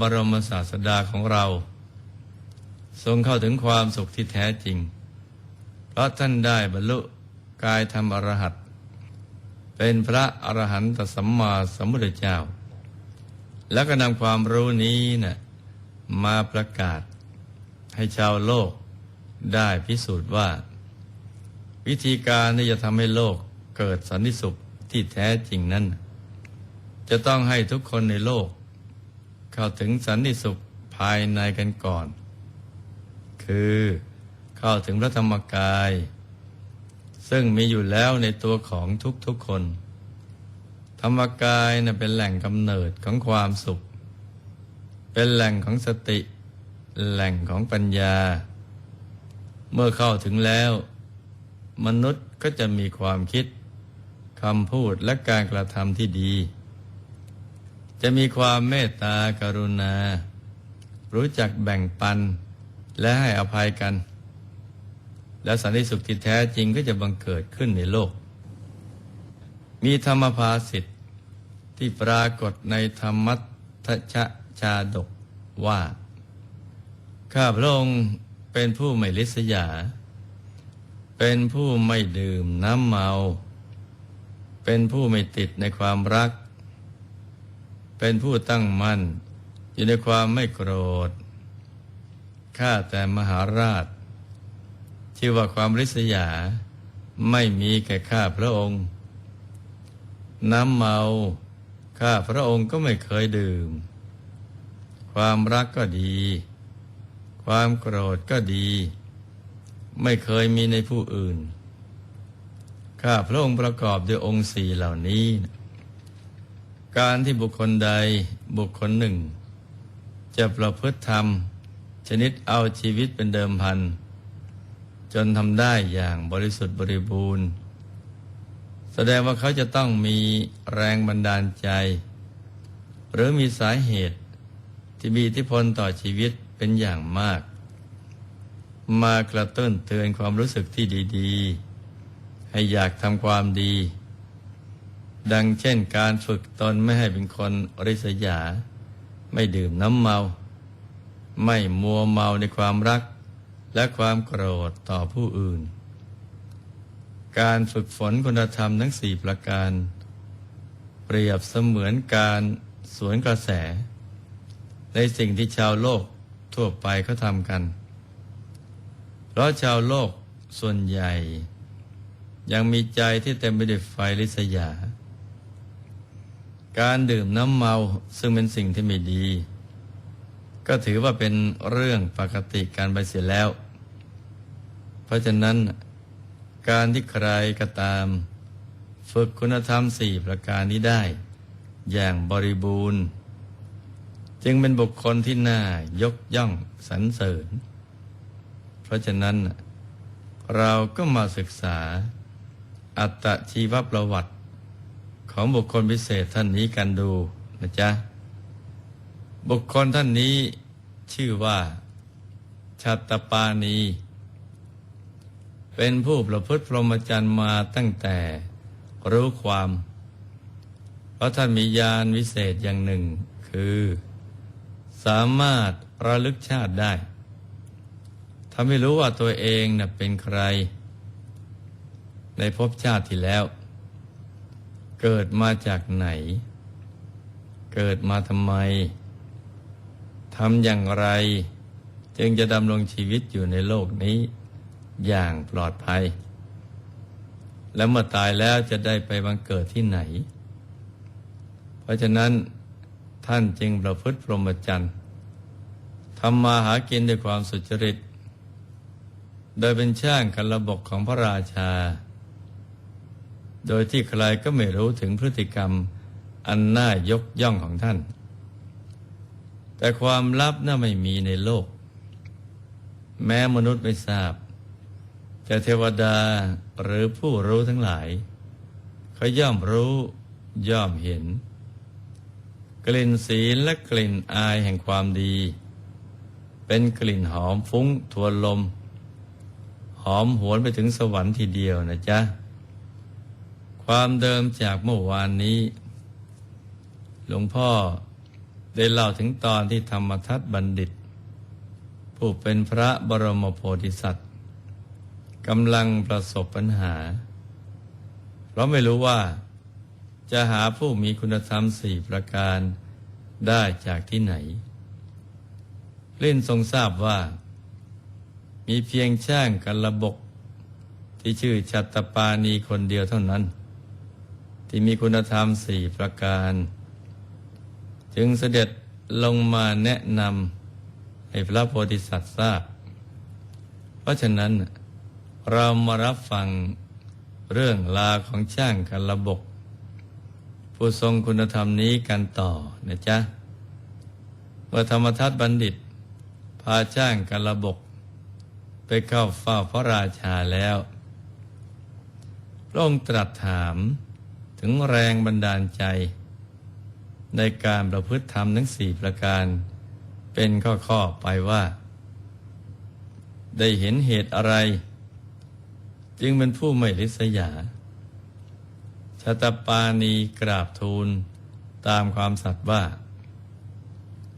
บรมศาสดาของเรา ทรงเข้าถึงความสุขที่แท้จริง เพราะท่านได้บรรลุกายธรรมอรหัตเป็นพระอรหันตสัมมาสัมพุทธเจ้า แล้วก็นำความรู้นี้นะ่ะมาประกาศให้ชาวโลกได้พิสูจน์ว่า วิธีการที่จะทำให้โลกเกิดสันติสุขที่แท้จริงนั้น จะต้องให้ทุกคนในโลก เข้าถึงสันติสุขภายในกันก่อน คือเข้าถึงพระธรรมกาย ซึ่งมีอยู่แล้วในตัวของทุกๆคน ธรรมกายนะ่ะเป็นแหล่งกำเนิดของความสุข เป็นแหล่งของสติ แหล่งของปัญญา เมื่อเข้าถึงแล้ว มนุษย์ก็จะมีความคิดคำพูดและการกระทำที่ดี จะมีความเมตตากรุณา รู้จักแบ่งปันและให้อภัยกัน และสันติสุขที่แท้จริงก็จะบังเกิดขึ้นในโลก มีธรรมภาสิทธิ์ที่ปรากฏในธรรมัทชะชาดกว่า ข้าพระองค์เป็นผู้ไม่ลิษยา เป็นผู้ไม่ดื่มน้ำเมา เป็นผู้ไม่ติดในความรัก เป็นผู้ตั้งมั่น อยู่ในความไม่โกรธข้าแต่มหาราช ที่ว่าความริษยาไม่มีแก่ข้าพระองค์ น้ำเมาข้าพระองค์ก็ไม่เคยดื่ม ความรักก็ดี ความโกรธก็ดี ไม่เคยมีในผู้อื่น ข้าพระองค์ประกอบด้วยองค์สี่เหล่านี้ การที่บุคคลใดบุคคลหนึ่ง จะประพฤติธรรม ชนิดเอาชีวิตเป็นเดิมพัน จนทำได้อย่างบริสุทธิ์บริบูรณ์ แสดงว่าเขาจะต้องมีแรงบันดาลใจ หรือมีสาเหตุที่มีอิทธิพลต่อชีวิตเป็นอย่างมาก มากระตุ้นเตือนความรู้สึกที่ดี ๆ ให้อยากทำความดี ดังเช่นการฝึกตนไม่ให้เป็นคนริษยา ไม่ดื่มน้ำเมา ไม่มัวเมาในความรัก และความโกรธต่อผู้อื่น การฝึกฝนคุณธรรมทั้งสี่ประการ เปรียบเสมือนการสวนกระแส ในสิ่งที่ชาวโลกทั่วไปเขาทำกัน เพราะชาวโลกส่วนใหญ่ ยังมีใจที่เต็มไปด้วยไฟลิษยา การดื่มน้ำเมาซึ่งเป็นสิ่งที่ไม่ดี ก็ถือว่าเป็นเรื่องปกติการไปเสียแล้ว เพราะฉะนั้นการที่ใครก็ตาม ฝึกคุณธรรมสี่ประการนี้ได้ อย่างบริบูรณ์ จึงเป็นบุคคลที่น่ายกย่องสรรเสริญ เพราะฉะนั้นเราก็มาศึกษาอัตชีวประวัติ ของบุคคลพิเศษท่านนี้กันดูนะจ๊ะ บุคคลท่านนี้ชื่อว่าชัตปานี เป็นผู้ประพฤติพรหมจรรย์มาตั้งแต่รู้ความ เพราะท่านมีญาณวิเศษอย่างหนึ่ง คือ สามารถระลึกชาติได้ทำให้รู้ว่าตัวเองน่ะเป็นใคร ในภพชาติที่แล้ว เกิดมาจากไหน เกิดมาทำไมทำอย่างไร จึงจะดำรงชีวิตอยู่ในโลกนี้ อย่างปลอดภัย และเมื่อตายแล้วจะได้ไปบังเกิดที่ไหน เพราะฉะนั้นท่านจึงประพฤติพรหมจรรย์ทำมาหากินด้วยความสุจริต โดยเป็นช่างกันระบบของพระราชา โดยที่ใครก็ไม่รู้ถึงพฤติกรรมอันน่ายกย่องของท่าน แต่ความลับน่าไม่มีในโลก แม้มนุษย์ไม่ทราบ แต่เทวดาหรือผู้รู้ทั้งหลายเขาย่อมรู้ย่อมเห็น กลิ่นศีลและกลิ่นอายแห่งความดี เป็นกลิ่นหอมฟุ้งทวนลม หอมหวนไปถึงสวรรค์ทีเดียวนะจ๊ะ ความเดิมจากเมื่อวานนี้ หลวงพ่อได้เล่าถึงตอนที่ธรรมทัตบัณฑิต ผู้เป็นพระบรมโพธิสัตว์กำลังประสบปัญหา เพราะไม่รู้ว่าจะหาผู้มีคุณธรรมสี่ประการได้จากที่ไหนลิ่นทรงทราบว่า มีเพียงช่างกันระบก ที่ชื่อชัตปานีคนเดียวเท่านั้น ที่มีคุณธรรมสี่ประการ จึงเสด็จลงมาแนะนำให้พระโพธิสัตว์ทราบ เพราะฉะนั้นเรามารับฟังเรื่องลาของช่างกันระบก ผู้ทรงคุณธรรมนี้กันต่อนะจ๊ะว่าธรรมทัตบัณฑิต พาช่างกันระบก ไปเข้าเฝ้าพระราชาแล้ว พระองค์ตรัสถาม ถึงแรงบันดาลใจ ในการประพฤติธรรมทั้งสี่ประการ เป็นข้อๆไปว่า ได้เห็นเหตุอะไร จึงเป็นผู้ไม่ริษยาชาตปานีกราบทูลตามความสัตย์ว่า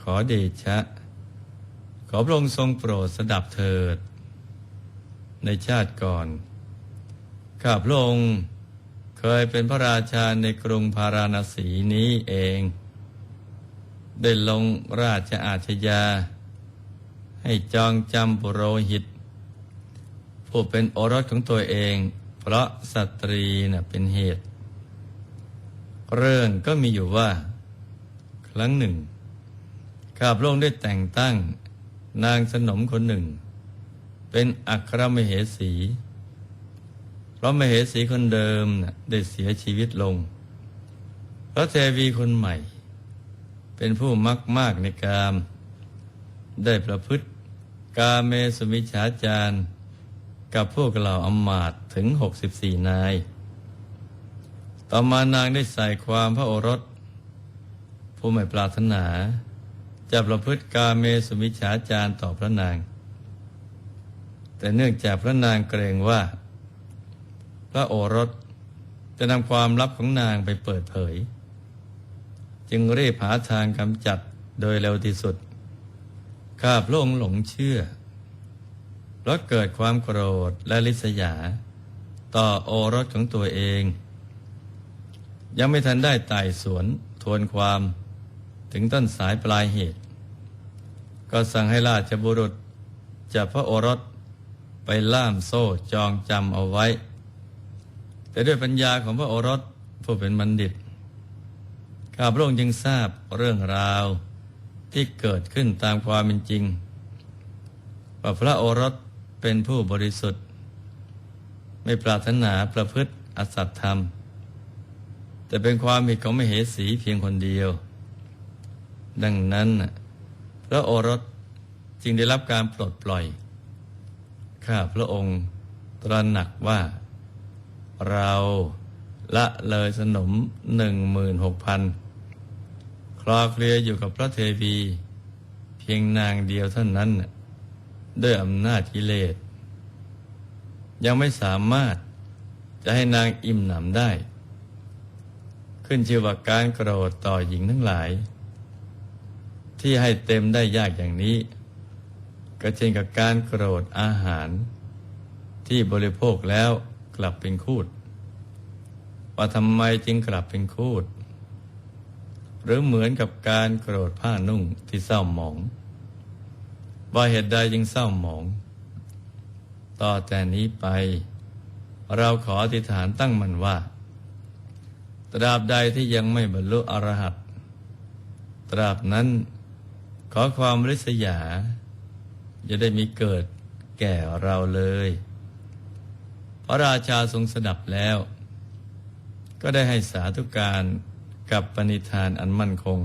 ขอเดชะ ขอพระองค์ทรงโปรดสดับเถิด ในชาติก่อนข้าพระองค์ เคยเป็นพระราชาในกรุงพาราณสีนี้เอง ได้ลงราชอาชญา ให้จองจำปุโรหิต ผู้เป็นโอรสของตัวเอง เพราะสตรีนะ่ะเป็นเหตุ เรื่องก็มีอยู่ว่า ครั้งหนึ่งข้าพระองค์ได้แต่งตั้งนางสนมคนหนึ่ง เป็นอัครมเหสี ราะมเหสีคนเดิมนะ่ะได้เสียชีวิตลง พระเทวีคนใหม่ เป็นผู้มักมากในกาม ได้ประพฤติกาเมสุมิชาจารกับพวกเราอมาตถึง 64 นาย ต่อมานางได้ใส่ความพระโอรส ผู้ไม่ปรารถนา จะประพฤติกาเมสุมิฉาจารต่อพระนาง แต่เนื่องจากพระนางเกรงว่า พระโอรสจะนำความลับของนางไปเปิดเผย จึงรีบหาทางกำจัดโดยเร็วที่สุด ข้าพระองค์หลงเชื่อเพราะเกิดความโกรธและลิษยา ต่อโอรสของตัวเอง ยังไม่ทันได้ไต่สวนทวนความถึงต้นสายปลายเหตุ ก็สั่งให้ราชบุรุษจับพระโอรสไปล่ามโซ่จองจำเอาไว้ แต่ด้วยปัญญาของพระโอรสผู้เป็นบัณฑิต ข้าพระองค์จึงทราบเรื่องราวที่เกิดขึ้นตามความเป็นจริงว่าพระโอรสเป็นผู้บริสุทธิ์ ไม่ปรารถนาประพฤติอสัตธรรม แต่เป็นความผิดของมเหสีเพียงคนเดียว ดังนั้นพระโอรสจึงได้รับการปลดปล่อย ข้าพระองค์ตระหนักว่า เราละเลยสนมหนึ่งหมื่นหกพันคลอเคลียอยู่กับพระเทวี เพียงนางเดียวเท่านั้น ด้วยอำนาจกิเลส ยังไม่สามารถจะให้นางอิ่มหนำได้ ขึ้นชื่อว่าการโกรธต่อหญิงทั้งหลาย ที่ให้เต็มได้ยากอย่างนี้ ก็เช่นกับการโกรธอาหารที่บริโภคแล้ว กลับเป็นคูด ว่าทำไมจึงกลับเป็นคูด หรือเหมือนกับการโกรธผ้านุ่งที่เศร้าหมอง ว่าเหตุใดจึงเศร้าหมอง ต่อแต่นี้ไป เราขออธิษฐานตั้งมันว่า ตราบใดที่ยังไม่บรรลุอรหัตตราบนั้นขอความริษยา จะได้มีเกิดแก่เราเลย พระราชาทรงสดับแล้ว ก็ได้ให้สาธุการกับปณิธานอันมั่นคง